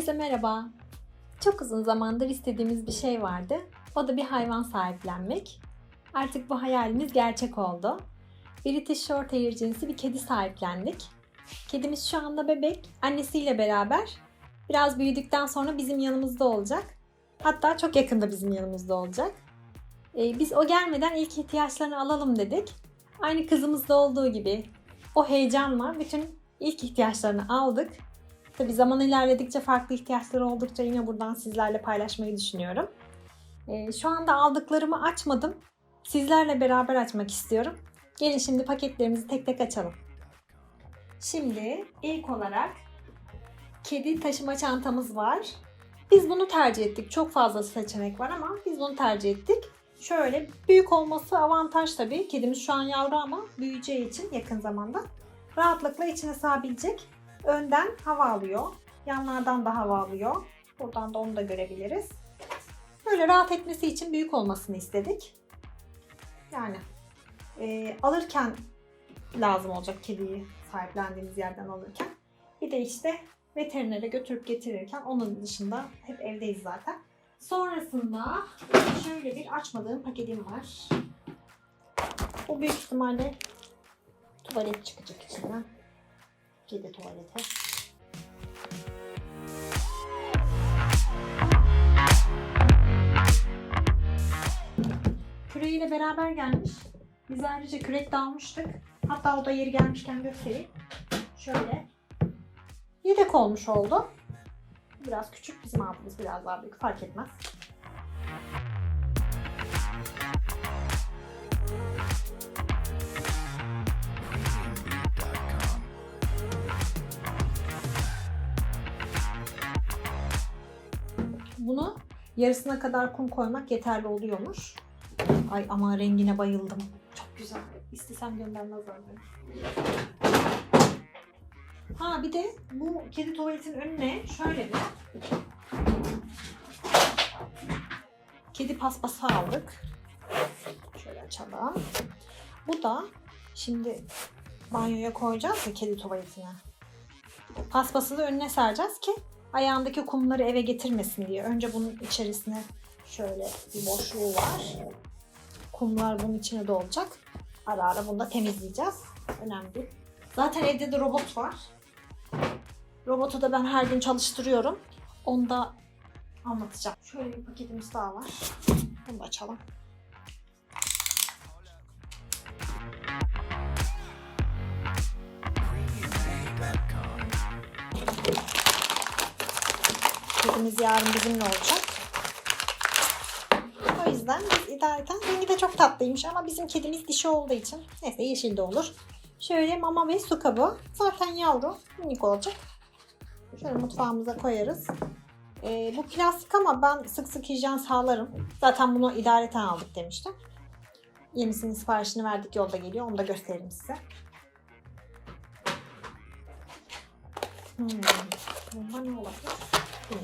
Herkese merhaba. Çok uzun zamandır istediğimiz bir şey vardı. O da bir hayvan sahiplenmek. Artık bu hayalimiz gerçek oldu. British Shorthair cinsi bir kedi sahiplendik. Kedimiz şu anda bebek, annesiyle beraber. Biraz büyüdükten sonra bizim yanımızda olacak. Hatta çok yakında bizim yanımızda olacak. Ee, biz o gelmeden ilk ihtiyaçlarını alalım dedik. Aynı kızımızda olduğu gibi o heyecanla bütün ilk ihtiyaçlarını aldık. Tabii zaman ilerledikçe farklı ihtiyaçları oldukça yine buradan sizlerle paylaşmayı düşünüyorum. Ee, şu anda aldıklarımı açmadım. Sizlerle beraber açmak istiyorum. Gelin şimdi paketlerimizi tek tek açalım. Şimdi ilk olarak kedi taşıma çantamız var. Biz bunu tercih ettik. Çok fazla seçenek var ama biz bunu tercih ettik. Şöyle büyük olması avantaj tabii. Kedimiz şu an yavru ama büyüyeceği için yakın zamanda rahatlıkla içine sığabilecek. Önden hava alıyor. Yanlardan da hava alıyor. Buradan da onu da görebiliriz. Böyle rahat etmesi için büyük olmasını istedik. Yani e, alırken lazım olacak kediyi sahiplendiğimiz yerden alırken. Bir de işte veterinere götürüp getirirken onun dışında hep evdeyiz zaten. Sonrasında şöyle bir açmadığım paketim var. Bu büyük ihtimalle tuvalet çıkacak içinden. Kedi tuvaleti. Küreğiyle beraber gelmiş. Biz ayrıca kürek de almıştık. Hatta o da yeri gelmişken göstereyim. Şöyle. Yedek olmuş oldu. Biraz küçük, bizim aldığımız biraz daha büyük fark etmez. Bunu yarısına kadar kum koymak yeterli oluyormuş. Ay ama rengine bayıldım. Çok güzel. İstesem göndermezlerdi. Ha bir de bu kedi tuvaletin önüne şöyle bir kedi paspası aldık. Şöyle açalım. Bu da şimdi banyoya koyacağız ya kedi tuvaletine. Paspası da önüne sereceğiz ki ayağındaki kumları eve getirmesin diye. Önce bunun içerisine şöyle bir boşluğu var. Kumlar bunun içine dolacak. Ara ara bunu da temizleyeceğiz. Önemli. Zaten evde de robot var. Robotu da ben her gün çalıştırıyorum. Onu da anlatacağım. Şöyle bir paketimiz daha var. Bunu da açalım. Kedimiz yarın bizimle olacak. O yüzden biz idareten rengi de çok tatlıymış ama bizim kedimiz dişi olduğu için neyse yeşil de olur. Şöyle mama ve su kabı. Zaten yavru minik olacak. Şöyle mutfağımıza koyarız. Ee, bu plastik ama ben sık sık hijyen sağlarım. Zaten bunu idareten aldık demiştim. Yenisinin siparişini verdik yolda geliyor. Onu da gösteririm size. Hmm. Bunda ne olabilir? Tamam.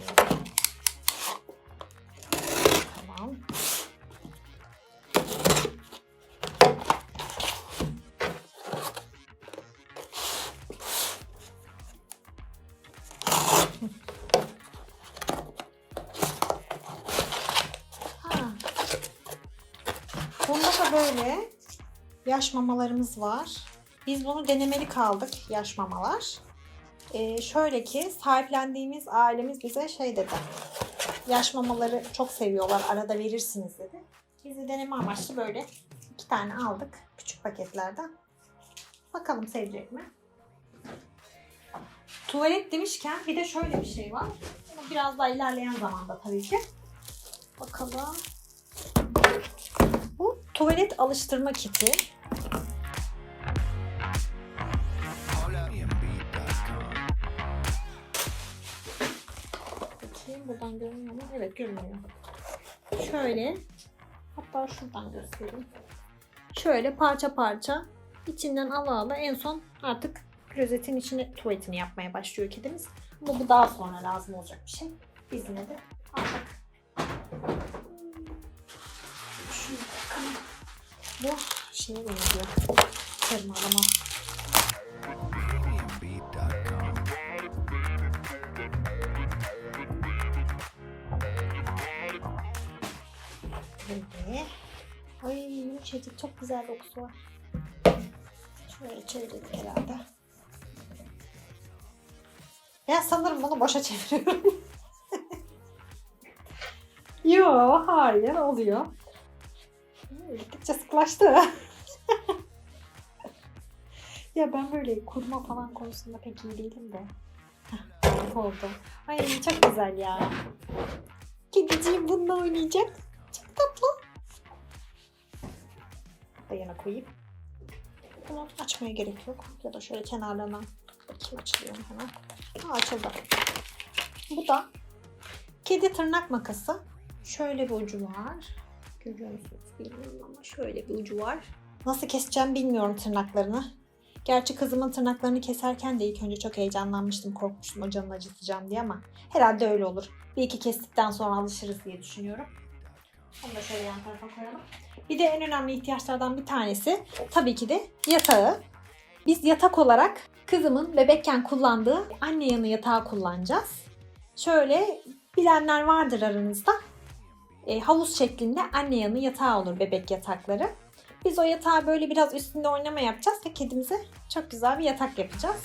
Bunda da böyle yaş mamalarımız var. Biz bunu denemelik aldık yaş mamalar. Ee, şöyle ki sahiplendiğimiz ailemiz bize şey dedi. Yaş mamaları çok seviyorlar. Arada verirsiniz dedi. Biz de deneme amaçlı böyle iki tane aldık. Küçük paketlerden. Bakalım sevecek mi? Tuvalet demişken bir de şöyle bir şey var. Ama biraz daha ilerleyen zamanda tabii ki. Bakalım. Bu tuvalet alıştırma kiti. Buradan görünüyor mu? Evet görünüyor. Şöyle. Hatta şuradan göstereyim. Şöyle parça parça içinden ala ala en son artık klozetin içine tuvaletini yapmaya başlıyor kedimiz. Ama bu daha sonra lazım olacak bir şey. Biz yine de aldık. Bu şeye benziyor. Tırmalama. Yumuşacık. Çok güzel dokusu var. Şöyle çevirdik herhalde. Ben sanırım bunu boşa çeviriyorum. Yo, hayır oluyor. Gittikçe sıklaştı. ya ben böyle kurma falan konusunda pek iyi değilim de. Oldu. Ay çok güzel ya. Kediciğim bununla oynayacak. Koyayım. Bunu açmaya gerek yok. Ya da şöyle kenarlarına bakayım açılıyor mu hemen. Ha, açıldı. Bu da kedi tırnak makası. Şöyle bir ucu var. Görüyor musunuz bilmiyorum ama şöyle bir ucu var. Nasıl keseceğim bilmiyorum tırnaklarını. Gerçi kızımın tırnaklarını keserken de ilk önce çok heyecanlanmıştım. Korkmuştum o canını acıtacağım diye ama herhalde öyle olur. Bir iki kestikten sonra alışırız diye düşünüyorum. Onu da şöyle yan tarafa koyalım. Bir de en önemli ihtiyaçlardan bir tanesi tabii ki de yatağı. Biz yatak olarak kızımın bebekken kullandığı anne yanı yatağı kullanacağız. Şöyle bilenler vardır aranızda. E, havuz şeklinde anne yanı yatağı olur bebek yatakları. Biz o yatağı böyle biraz üstünde oynama yapacağız ve kedimize çok güzel bir yatak yapacağız.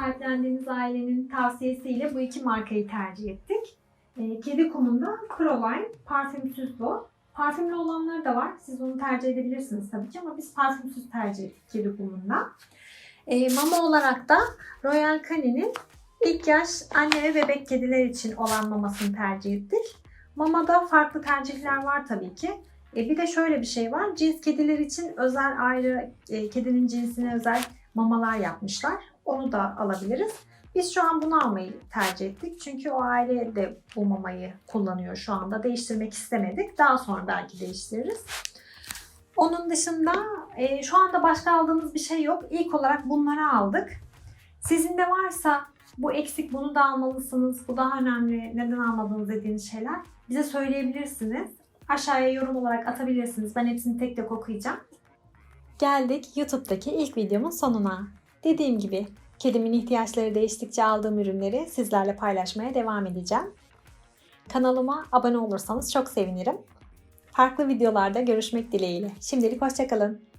Sahiplendiğimiz ailenin tavsiyesiyle bu iki markayı tercih ettik. E, kedi kumunda Crowline, parfümsüz bu. Parfümlü olanları da var. Siz onu tercih edebilirsiniz tabii ki ama biz parfümsüz tercih ettik kedi kumunda. E, mama olarak da Royal Canin'in ilk yaş anne ve bebek kediler için olan mamasını tercih ettik. Mamada farklı tercihler var tabii ki. E, bir de şöyle bir şey var. Cins kediler için özel ayrı e, kedinin cinsine özel mamalar yapmışlar. Onu da alabiliriz. Biz şu an bunu almayı tercih ettik. Çünkü o aile de bu mamayı kullanıyor şu anda. Değiştirmek istemedik. Daha sonra belki değiştiririz. Onun dışında e, şu anda başka aldığımız bir şey yok. İlk olarak bunları aldık. Sizin de varsa bu eksik bunu da almalısınız, bu daha önemli, neden almadınız dediğiniz şeyler bize söyleyebilirsiniz. Aşağıya yorum olarak atabilirsiniz. Ben hepsini tek tek okuyacağım. Geldik YouTube'daki ilk videomun sonuna. Dediğim gibi kedimin ihtiyaçları değiştikçe aldığım ürünleri sizlerle paylaşmaya devam edeceğim. Kanalıma abone olursanız çok sevinirim. Farklı videolarda görüşmek dileğiyle. Şimdilik hoşçakalın.